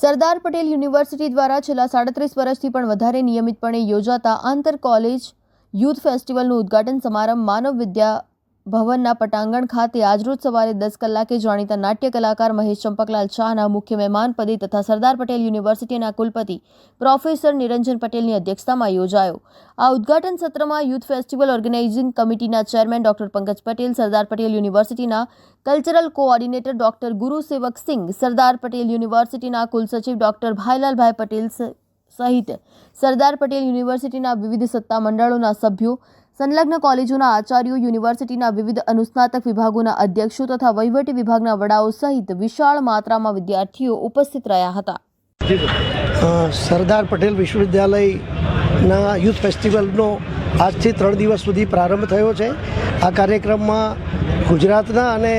Sardar Patel university દ્વારા છેલ્લા સાડત્રીસ વર્ષથી પણ વધારે નિયમિતપણે યોજાતા આંતર કોલેજ યુથ ફેસ્ટિવલનું ઉદ્ઘાટન સમારંભ માનવ વિદ્યા ભવનના પટાંગણ ખાતે આજરોજ સવારે દસ કલાકે જાણીતા નાટ્ય કલાકાર મહેશ ચંપકલાલ શાહના મુખ્ય મહેમાન પદે તથા સરદાર પટેલ યુનિવર્સિટીના કુલપતિ પ્રોફેસર નિરંજન પટેલની અધ્યક્ષતામાં યોજાયો. આ ઉદ્ઘાટન સત્રમાં યુથ ફેસ્ટિવલ ઓર્ગેનાઇઝિંગ કમિટીના ચેરમેન ડોક્ટર પંકજ પટેલ, સરદાર પટેલ યુનિવર્સિટીના કલ્ચરલ કોઓર્ડિનેટર ડોક્ટર ગુરુ સેવક સિંઘ, સરદાર પટેલ યુનિવર્સિટીના કુલસચિવ ડોક્ટર ભાઈલાલભાઈ પટેલ સહિત સરદાર પટેલ યુનિવર્સિટીના વિવિધ સત્તા મંડળોના સભ્યો સંલગ્ન કોલેજોના આચાર્યો, યુનિવર્સિટીના વિવિધ અનુસ્નાતક વિભાગોના અધ્યક્ષો તથા વહીવટી વિભાગના વડાઓ સહિત વિશાળ માત્રામાં વિદ્યાર્થીઓ ઉપસ્થિત રહ્યા હતા. સરદાર પટેલ વિશ્વવિદ્યાલયના યુથ ફેસ્ટિવલનો આજથી ત્રણ દિવસ સુધી પ્રારંભ થયો છે. આ કાર્યક્રમમાં ગુજરાતના અને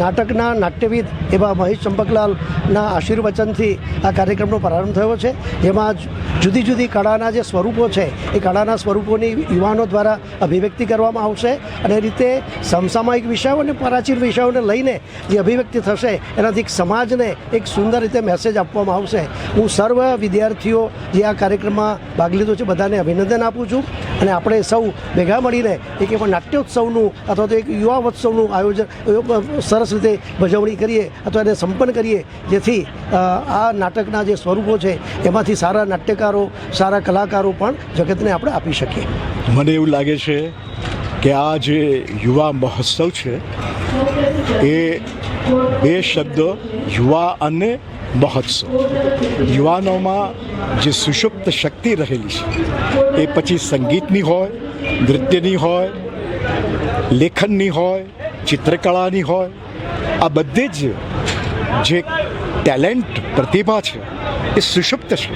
નાટકના નાટ્યવિદ એવા મહેશ ચંપકલાલના આશીર્વચનથી આ કાર્યક્રમનો પ્રારંભ થયો છે. જેમાં જુદી જુદી કળાના જે સ્વરૂપો છે, એ કળાના સ્વરૂપોની યુવાનો દ્વારા અભિવ્યક્તિ કરવામાં આવશે અને રીતે સમસામાયિક વિષયો અને પ્રાચીન વિષયોને લઈને જે અભિવ્યક્તિ થશે, એનાથી સમાજને એક સુંદર રીતે મેસેજ આપવામાં આવશે. હું સર્વ વિદ્યાર્થીઓ જે આ કાર્યક્રમમાં ભાગ લીધો છે, બધાને અભિનંદન આપું છું. અને આપણે સૌ ભેગા મળીને એક એવા નાટ્યોત્સવનું અથવા તો એક યુવા મહોત્સવનું આયોજન સરસ રીતે ભજવણી કરીએ અથવા એને સંપન્ન કરીએ, જેથી આ નાટકના જે સ્વરૂપો છે, એમાંથી સારા નાટ્યકારો, સારા કલાકારો પણ જગતને આપણે આપી શકીએ. મને એવું લાગે છે કે આ જે યુવા મહોત્સવ છે, એ બે શબ્દ યુવા અને મહોત્સવ. યુવાનોમાં જે સુષુપ્ત શક્તિ રહેલી છે, એ પછી સંગીતની હોય, નૃત્યની હોય લેખનની હોય, ચિત્રકળાની હોય, આ બધી જ જે ટેલેન્ટ પ્રતિભા છે, એ સુષુપ્ત છે.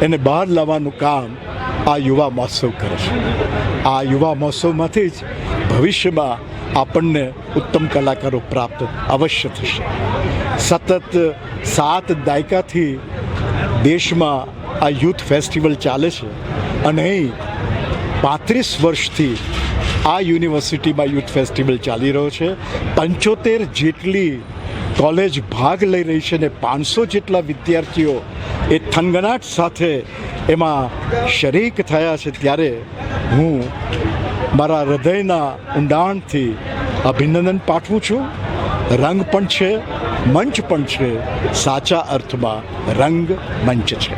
એને બહાર લાવવાનું કામ આ યુવા મહોત્સવ કરે છે. આ યુવા મહોત્સવમાંથી જ ભવિષ્યમાં આપણને ઉત્તમ કલાકારો પ્રાપ્ત અવશ્ય થશે. સતત સાત દાયકાથી દેશમાં આ યુથ ફેસ્ટિવલ ચાલે છે અને પાંત્રીસ વર્ષથી આ યુનિવર્સિટીમાં યુથ ફેસ્ટિવલ ચાલી રહ્યો છે. પંચોતેર જેટલી કોલેજ ભાગ લઈ રહી છે ને પાંચસો જેટલા વિદ્યાર્થીઓ એ થનગનાટ સાથે એમાં શરીક થયા છે. ત્યારે હું મારા હૃદયના ઊંડાણથી અભિનંદન પાઠવું છું. રંગ પણ છે, મંચ પણ છે. સાચા અર્થમાં રંગ મંચ છે.